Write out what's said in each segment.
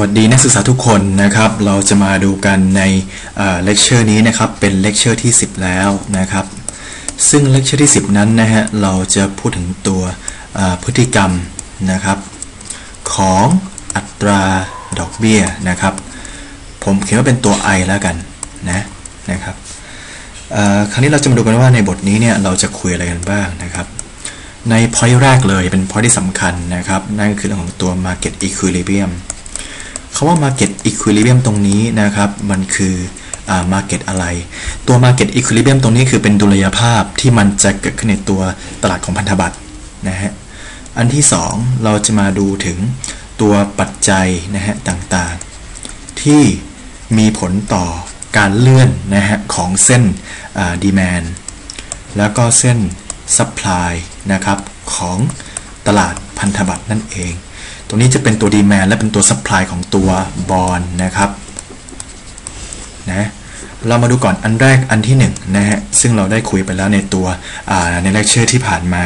วัสดีนักศึกษาทุกคนนะครับ เราจะมาดูกันในเลคเชอร์นี้นะครับ เป็นเลคเชอร์ที่ 10 แล้วนะครับ ซึ่งเลคเชอร์ที่ 10 นั้นนะฮะ เราจะพูดถึงตัวพฤติกรรมนะครับ ของอัตราดอกเบี้ยนะครับ ผมเขียนว่าเป็นตัว i แล้วกันนะนะครับคราวนี้เราจะมาดูกันว่าในบทนี้เนี่ยเราจะคุยอะไรกันบ้างนะครับใน point แรกเลยเป็น point ที่สำคัญนะครับ นั่นก็คือเรื่องของตัว market equilibrium คาว่า market equilibrium ตรงนี้นะครับ มันคืออ่า market อะไร ตัว market equilibrium ตรงนี้คือเป็นดุลยภาพที่มันจะเกิดขึ้นในตัวตลาดของพันธบัตรนะฮะอันที่ 2 เราจะมาดูถึงตัวปัจจัยนะฮะต่างๆ ที่มีผลต่อการเลื่อนนะฮะของเส้น demand แล้วก็เส้น supply นะครับของตลาดพันธบัตรนั่นเอง รงนี้จะเป็นตัวดีแมนและเป็นตัวซัพพลายของตัวบอลนะครับนะเรามาดูก่อนอันแรกอันที่1นนะฮะซึ่งเราได้คุยไปแล้วในตัวในเลคเชอร์ที่ผ่านมา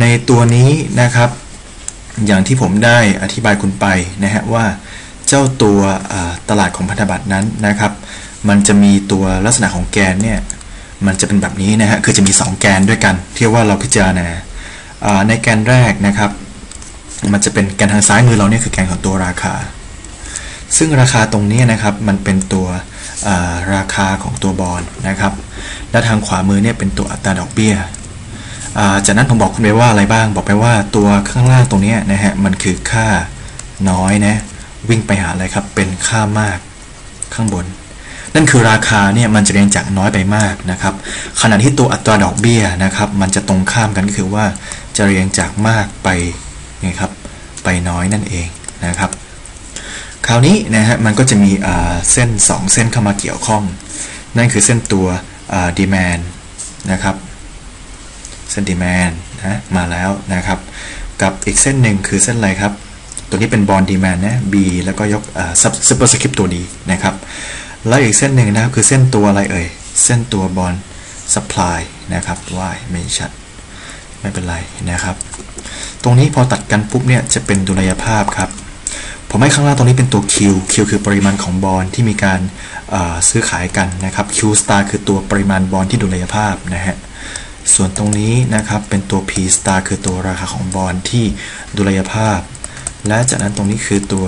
ในตัวนี้นะครับ อย่างที่ผมได้อธิบายคุณไปนะฮะว่าเจ้าตัวตลาดของพันธบัตรนั้นนะครับ มันจะมีตัวลักษณะของแกนเนี่ยมันจะเป็นแบบนี้นะฮะคือจะมี 2 แกนด้วยกันที่ว่าเราพิจารณาในแกนแรกนะครับ มันจะเป็นแกนทางซ้ายมือเราเนี่ยคือแกนของตัวราคา ซึ่งราคาตรงนี้นะครับมันเป็นตัวราคาของตัวบอลนะครับและทางขวามือเนี่ยเป็นตัวอัตราดอกเบี้ยจากนั้นผมบอกคุณไปว่าอะไรบ้าง บอกไปว่าตัวข้างล่างตรงนี้นะฮะมันคือค่าน้อยนะวิ่งไปหาอะไรครับเป็นค่ามากข้างบน นั่นคือราคาเนี่ยมันจะเรียงจากน้อยไปมากนะครับขณะที่ตัวอัตราดอกเบี้ยนะครับมันจะตรงข้ามกันก็คือว่าจะเรียงจากมากไป นี่ครับไปน้อยนั่นเองนะครับ คราวนี้นะฮะมันก็จะมีเส้น 2 เส้นเข้ามาเกี่ยวข้อง นั่นคือเส้นตัว demand นะครับเส้น demand นะมาแล้วนะครับ กับอีกเส้นหนึ่งคือเส้นอะไรครับ ตัวนี้เป็นบอล demand นะ B แล้วก็ยก superscript ตัว D นะครับ แล้วอีกเส้นหนึ่งนะครับคือเส้นตัวอะไรเอ่ยเส้นตัวบอล supply นะครับ Y ไม่ชัดไม่เป็นไรนะครับ ตรงนี้พอตัดกันปุ๊บเนี่ยจะเป็นดุลยภาพครับ ผมให้ข้างล่างตรงนี้เป็นตัว Q Q คือปริมาณของบอลที่มีการซื้อขายกันนะครับ Q star คือตัวปริมาณบอลที่ดุลยภาพนะฮะส่วนตรงนี้นะครับเป็นตัว P star คือตัวราคาของบอลที่ดุลยภาพ และจากนั้นตรงนี้คือตัว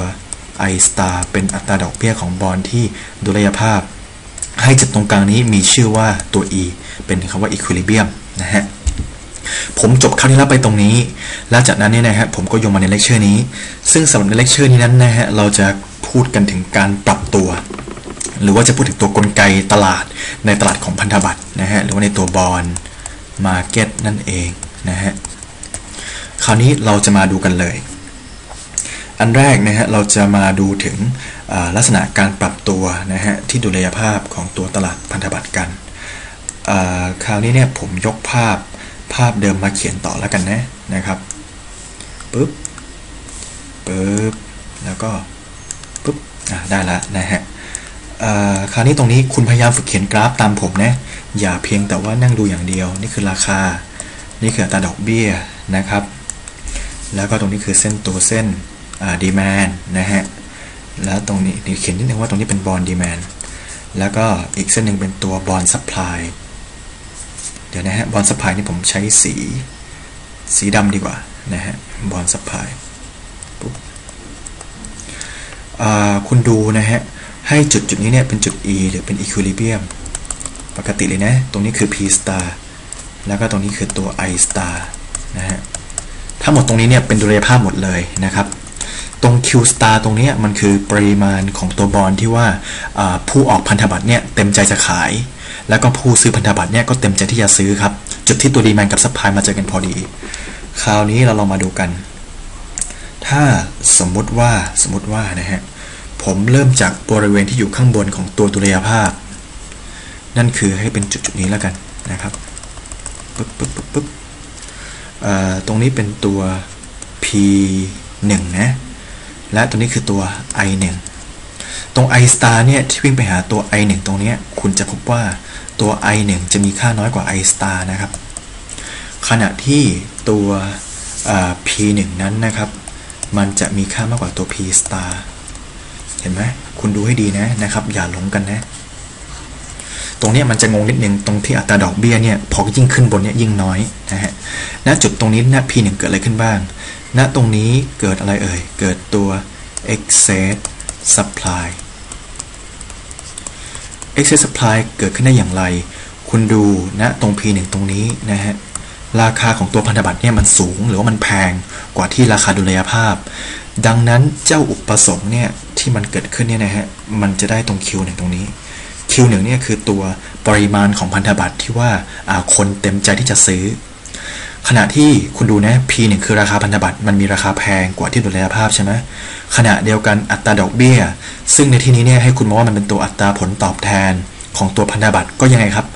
I star เป็นอัตราดอกเบี้ยของบอลที่ดุลยภาพ ให้จุดตรงกลางนี้มีชื่อว่าตัว E เป็นคำว่า equilibrium นะฮะ ผมจบคราวที่แล้วไปตรงนี้ แล้วจากนั้นเนี่ยนะฮะผมก็โยงมาในเลคเชอร์นี้ ซึ่งสำหรับในเลคเชอร์นี้นั้นนะฮะเราจะพูดกันถึงการปรับตัว หรือว่าจะพูดถึงตัวกลไกตลาดในตลาดของพันธบัตรนะฮะหรือว่าในตัวบอลมาเก็ตนั่นเองนะฮะคราวนี้เราจะมาดูกันเลย อันแรกนะฮะเราจะมาดูถึงลักษณะการปรับตัวนะฮะที่ดุลยภาพของตัวตลาดพันธบัตรกันคราวนี้เนี่ยผมยกภาพ ภาพเดิมมาเขียนต่อแล้วกันนะนะครับปึ๊บปึ๊บแล้วก็ปึ๊บอ่าได้แล้วนะฮะคราวนี้ตรงนี้คุณพยายามฝึกเขียนกราฟตามผมนะอย่าเพียงแต่ว่านั่งดูอย่างเดียว นี่คือราคา นี่คืออัตาดอกเบี้ยนะครับ แล้วก็ตรงนี้คือเส้นตัวเส้นดีแมนนะฮะแล้วตรงนี้เขียนนิดนึงว่าตรงนี้เป็นบอลดีแมนแล้วก็อีกเส้นหนึ่งเป็นตัวบอลซัพพลาย เดี๋ยวนะฮะบอลสปายนี่ผมใช้สี สีดำดีกว่านะฮะบอลสปายปุ๊บคุณดูนะฮะ ให้จุดจุดนี้เนี่ยเป็นจุด E หรือเป็น equilibrium ปกติเลยนะ ตรงนี้คือ P star แล้วก็ตรงนี้คือตัว I star นะฮะถ้าหมดตรงนี้เนี่ยเป็นดุลยภาพหมดเลยนะครับ ตรง Q star ตรงนี้มันคือปริมาณของตัวบอลที่ว่าผู้ออกพันธบัตรเนี่ยเต็มใจจะขาย แล้วก็ผู้ซื้อพันธบัตรเนี่ยก็เต็มใจที่จะซื้อครับ จุดที่ตัวดีแมนกับซัพพลายมาเจอกันพอดี คราวนี้เราลองมาดูกัน ถ้าสมมุติว่าสมมติว่านะฮะผมเริ่มจากบริเวณที่อยู่ข้างบนของตัวดุลยภาพนั่นคือให้เป็นจุดจุดนี้แล้วกันนะครับปึ๊บปึ๊บปึ๊บปึ๊บตรงนี้เป็นตัว p 1นะ และตัวนี้คือตัว i 1ตรง i star เนี่ยที่วิ่งไปหาตัว i 1ตรงนี้คุณจะพบว่า ตัว i 1 จะมีค่าน้อยกว่า i star นะครับ ขณะที่ตัว p 1 นั้นนะครับ มันจะมีค่ามากกว่าตัว p star เห็นไหมคุณดูให้ดีนะนะครับ อย่าหลงกันนะ ตรงนี้มันจะงงนิดนึงตรงที่อัตราดอกเบี้ยเนี่ยพอยิ่งขึ้นบนเนี่ยยิ่งน้อยนะฮะณจุดตรงนี้ณ P1 เกิดอะไรขึ้นบ้าง ณตรงนี้เกิดอะไรเอ่ย เกิดตัว excess supply excess supply เกิดขึ้นได้อย่างไร คุณดูณตรง P1 ตรงนี้นะฮะราคาของตัวพันธบัตรเนี่ยมันสูงหรือว่ามันแพงกว่าที่ราคาดุลยภาพ ดังนั้นเจ้าอุปสงค์เนี่ยที่มันเกิดขึ้นเนี่ยนะฮะมันจะได้ตรง Q1 ตรงนี้ Q1 เนี่ยคือตัวปริมาณของพันธบัตรที่ว่าคนเต็มใจที่จะซื้อ ขณะที่คุณดูนะ P1 คือราคาพันธบัตรมันมีราคาแพงกว่าที่ดุลยภาพใช่ไหมขณะเดียวกันอัตราดอกเบี้ย ซึ่งในที่นี้เนี่ยให้คุณมองว่ามันเป็นตัวอัตราผลตอบแทนของตัวพันธบัตรก็ยังไงครับ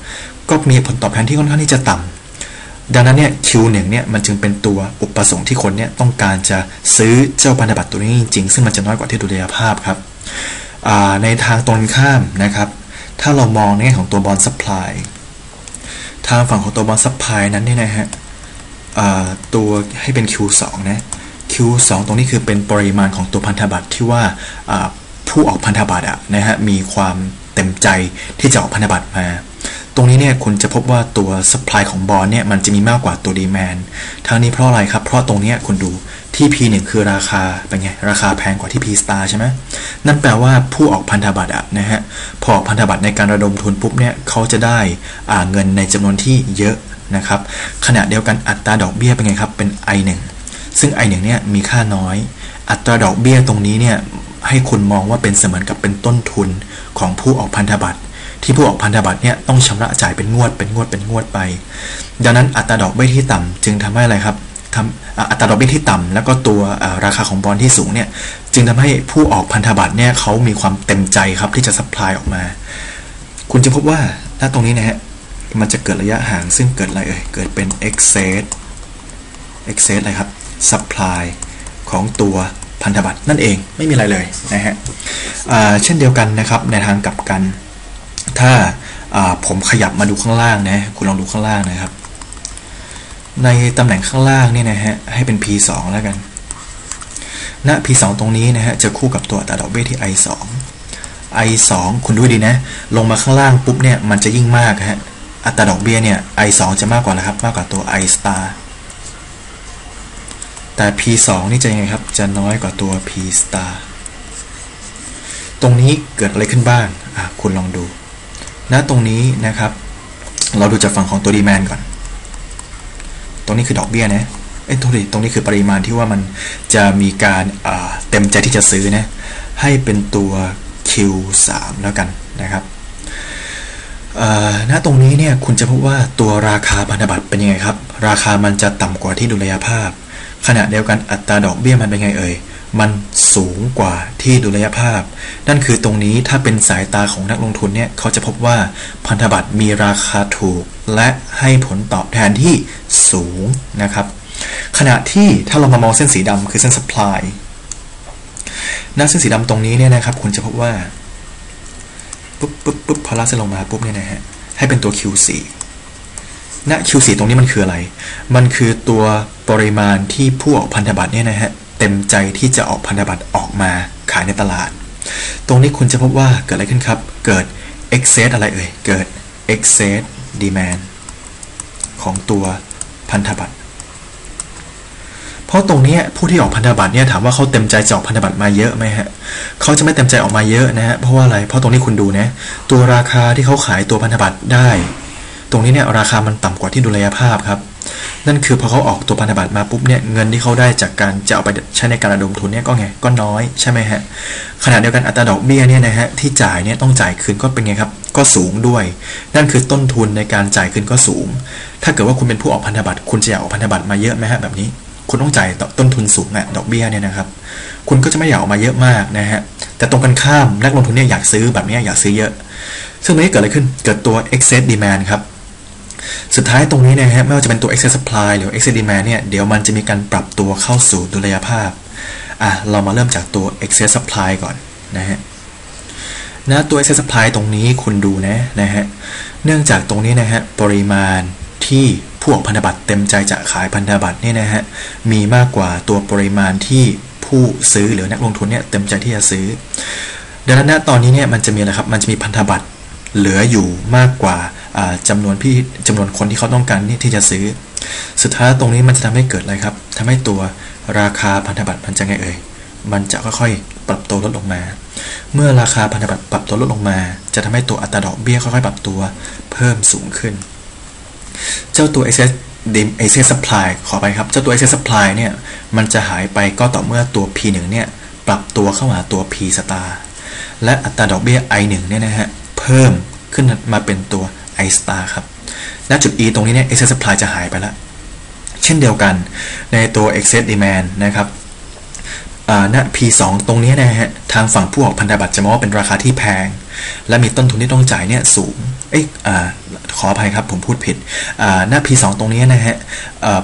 ก็มีผลตอบแทนที่ค่อนข้างที่จะต่ำดังนั้นเนี่ย Q1 เนี่ยมันจึงเป็นตัวอุปสงค์ที่คนเนี่ยต้องการจะซื้อเจ้าพันธบัตรตัวนี้จริงๆซึ่งมันจะน้อยกว่าที่ดุลยภาพครับในทางตรงข้ามนะครับ ถ้าเรามองในแง่ของตัวบอลซัพพลายทางฝั่งของตัวบอลซัพพลายนั้นเนี่ยนะฮะ ตัวให้เป็น Q2 นะ Q2 ตรงนี้คือเป็นปริมาณของตัวพันธบัตรที่ว่าผู้ออกพันธบัตรนะฮะมีความเต็มใจที่จะออกพันธบัตรมา ตรงนี้เนี่ยคุณจะพบว่าตัว supply ของบอลเนี่ยมันจะมีมากกว่าตัว demand ทั้งนี้เพราะอะไรครับ เพราะตรงนี้คุณดูที่ P1 คือราคาเป็นไงราคาแพงกว่าที่ P star ใช่ไหมนั่นแปลว่าผู้ออกพันธบัตรอะนะฮะพอออกพันธบัตรในการระดมทุนปุ๊บเนี่ยเขาจะได้เงินในจำนวนที่เยอะ นะครับขณะเดียวกันอัตราดอกเบี้ยเป็นไงครับเป็น I1 ซึ่ง I1 เนี่ยมีค่าน้อย อัตราดอกเบี้ยตรงนี้เนี่ยให้คุณมองว่าเป็นเสมือนกับเป็นต้นทุนของผู้ออกพันธบัตรที่ผู้ออกพันธบัตรเนี่ยต้องชำระจ่ายเป็นงวดเป็นงวดเป็นงวดไป ดังนั้นอัตราดอกเบี้ยที่ต่ำจึงทำให้อะไรครับทำอัตราดอกเบี้ยที่ต่ำแล้วก็ตัวราคาของบอลที่สูงเนี่ยจึงทำให้ผู้ออกพันธบัตรเนี่ยเขามีความเต็มใจครับที่จะซัพพลายออกมา คุณจะพบว่าถ้าตรงนี้นะฮะ มันจะเกิดระยะห่างซึ่งเกิดอะไรเอ่ย เกิดเป็น excess excess อะไรครับ supply ของตัวพันธบัตรนั่นเองไม่มีอะไรเลยนะฮะเช่นเดียวกันนะครับในทางกลับกัน ถ้าผมขยับมาดูข้างล่างนะคุณลองดูข้างล่างนะครับ ในตำแหน่งข้างล่างนี่นะฮะให้เป็น P2 แล้วกันณ P2 ตรงนี้นะฮะจะคู่กับตัวอัตราดอกเบี้ยที่ I2 I2 คุณดูดีนะ ลงมาข้างล่างปุ๊บเนี่ยมันจะยิ่งมากฮะ อัตราดอกเบี้ยเนี่ย I2 จะมากกว่าแล้วครับ มากกว่าตัว I star แต่ P2 นี่จะยังไงครับ จะน้อยกว่าตัว P star ตรงนี้เกิดอะไรขึ้นบ้างคุณลองดูณตรงนี้นะครับ เราดูจากฝั่งของตัวดีแมนก่อน ตรงนี้คือดอกเบี้ยนะเอ้ยตรงนี้ตรงนี้คือปริมาณที่ว่ามันจะมีการเต็มใจที่จะซื้อนะให้เป็นตัว Q3 แล้วกันนะครับ ณตรงนี้เนี่ยคุณจะพบว่าตัวราคาพันธบัตรเป็นยังไงครับ ราคามันจะต่ำกว่าที่ดุลยภาพ ขณะเดียวกันอัตราดอกเบี้ยมันเป็นไงเอ่ยมันสูงกว่าที่ดุลยภาพ นั่นคือตรงนี้ถ้าเป็นสายตาของนักลงทุนเนี่ยเขาจะพบว่าพันธบัตรมีราคาถูก และให้ผลตอบแทนที่สูงนะครับ ขณะที่ถ้าเรามามองเส้นสีดำคือเส้น supply หน้าเส้นสีดำตรงนี้เนี่ยนะครับ คุณจะพบว่า ปุ๊บปุ๊บปุ๊บพอลากเส้นลงมาปุ๊บเนี่ยนะฮะให้เป็นตัว Q4 ณ Q4 ตรงนี้มันคืออะไร มันคือตัวปริมาณที่ผู้ออกพันธบัตรเนี่ยนะฮะเต็มใจที่จะออกพันธบัตรออกมาขายในตลาด ตรงนี้คุณจะพบว่าเกิดอะไรขึ้นครับ เกิด excess อะไรเอ่ย เกิด excess demand ของตัวพันธบัตร เพราะตรงนี้ผู้ที่ออกพันธบัตรเนี่ยถามว่าเขาเต็มใจจะออกพันธบัตรมาเยอะไหมฮะเขาจะไม่เต็มใจออกมาเยอะนะฮะเพราะว่าอะไรเพราะตรงนี้คุณดูนะตัวราคาที่เขาขายตัวพันธบัตรได้ ตรงนี้เนี่ยราคามันต่ำกว่าที่ดุลยภาพครับนั่นคือพอเขาออกตัวพันธบัตรมาปุ๊บเนี่ยเงินที่เขาได้จากการจะเอาไปใช้ในการระดมทุนเนี่ยก็ไงก็น้อยใช่ไหมฮะขณะเดียวกันอัตราดอกเบี้ยเนี่ยนะฮะที่จ่ายเนี่ยต้องจ่ายคืนก็เป็นไงครับก็สูงด้วย นั่นคือต้นทุนในการจ่ายคืนก็สูง ถ้าเกิดว่าคุณเป็นผู้ออกพันธบัตรคุณจะอยากออกพันธบัตรมาเยอะไหมฮะแบบนี้ คุณต้องจ่ายต้นทุนสูงอะดอกเบี้ยเนี่ยนะครับ คุณก็จะไม่อยากออกมาเยอะมากนะฮะ แต่ตรงกันข้ามนักลงทุนเนี่ยอยากซื้อแบบนี้อยากซื้อเยอะ ซึ่งตรงนี้เกิดอะไรขึ้น เกิดตัว excess demand ครับ สุดท้ายตรงนี้นะฮะไม่ว่าจะเป็นตัว excess supply หรือ excess demand เนี่ยเดี๋ยวมันจะมีการปรับตัวเข้าสู่ดุลยภาพ อะเรามาเริ่มจากตัว excess supply ก่อนนะฮะนะตัว excess supply ตรงนี้คุณดูนะนะฮะ เนื่องจากตรงนี้นะฮะปริมาณที่ ผู้ออกพันธบัตรเต็มใจจะขายพันธบัตรเนี่ยนะฮะมีมากกว่าตัวปริมาณที่ผู้ซื้อหรือนักลงทุนเนี่ยเต็มใจที่จะซื้อ ดังนั้นตอนนี้เนี่ยมันจะมีอะไรครับมันจะมีพันธบัตรเหลืออยู่มากกว่าจำนวนพี่จำนวนคนที่เขาต้องการที่จะซื้อ สุดท้ายตรงนี้มันจะทำให้เกิดอะไรครับทำให้ตัวราคาพันธบัตรมันจะไงเอ่ยมันจะค่อยๆปรับตัวลดลงมา เมื่อราคาพันธบัตรปรับตัวลดลงมา จะทำให้ตัวอัตราดอกเบี้ยค่อยๆปรับตัวเพิ่มสูงขึ้น เจ้าตัว excess excess supply ขอไปครับ เจ้าตัว excess supply เนี่ย มันจะหายไปก็ต่อเมื่อตัว P1 เนี่ย ปรับตัวเข้าหาตัว P star และอัตราดอกเบี้ย I1 เนี่ยนะฮะ เพิ่มขึ้นมาเป็นตัว I star ครับ ณ จุด E ตรงนี้เนี่ย excess supply จะหายไปแล้ว เช่นเดียวกันในตัว excess demand นะครับ ณ P2 ตรงนี้นะฮะ ทางฝั่งผู้ออกพันธบัตรจะมองว่าเป็นราคาที่แพง และมีต้นทุนที่ต้องจ่ายเนี่ยสูง เอ้ยขออภัยครับผมพูดผิดณ P2 ตรงนี้นะฮะ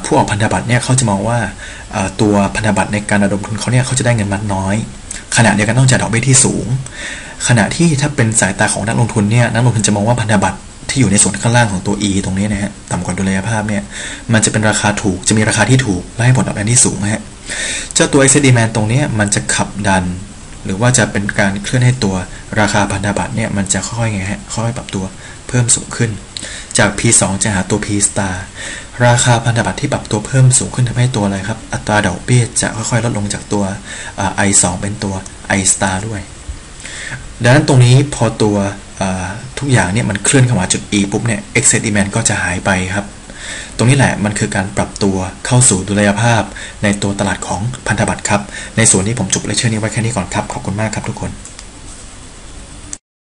ผู้ออกพันธบัตรเนี่ยเขาจะมองว่าตัวพันธบัตรในการระดมทุนเขาเนี่ยเขาจะได้เงินมัดน้อย ขณะเดียวกันต้องจ่ายดอกเบี้ยที่สูง ขณะที่ถ้าเป็นสายตาของนักลงทุนเนี่ยนักลงทุนจะมองว่าพันธบัตรที่อยู่ในส่วนข้างล่างของตัว E ตรงนี้นะฮะต่ำกว่าดุลยภาพเนี่ยมันจะเป็นราคาถูกจะมีราคาที่ถูกและให้ผลตอบแทนที่สูงฮะ เจ้าตัว e x c e s demand ตรงนี้มันจะขับดัน หรือว่าจะเป็นการเคลื่อนให้ตัวราคาพันธบัตรเนี่ยมันจะค่อยไงฮะค่อยปรับตัวเพิ่มสูงขึ้น จาก P2 จะหาตัว P star ราคาพันธบัตรที่ปรับตัวเพิ่มสูงขึ้นทำให้ตัวอะไรครับ อัตราดอกเบี้ยจะค่อยๆ ลดลงจากตัว I2 เป็นตัว I star ด้วย ดังนั้นตรงนี้พอตัวทุกอย่างเนี่ยมันเคลื่อนเข้ามาจุด E ปุ๊บเนี่ย e x c e demand ก็จะหายไปครับ ตรงนี้แหละมันคือการปรับตัวเข้าสู่ดุลยภาพ ในตัวตลาดของพันธบัตรครับ ในส่วนนี้ผมจบเลคเชอร์นี้ไว้แค่นี้ก่อนครับ ขอบคุณมากครับทุกคน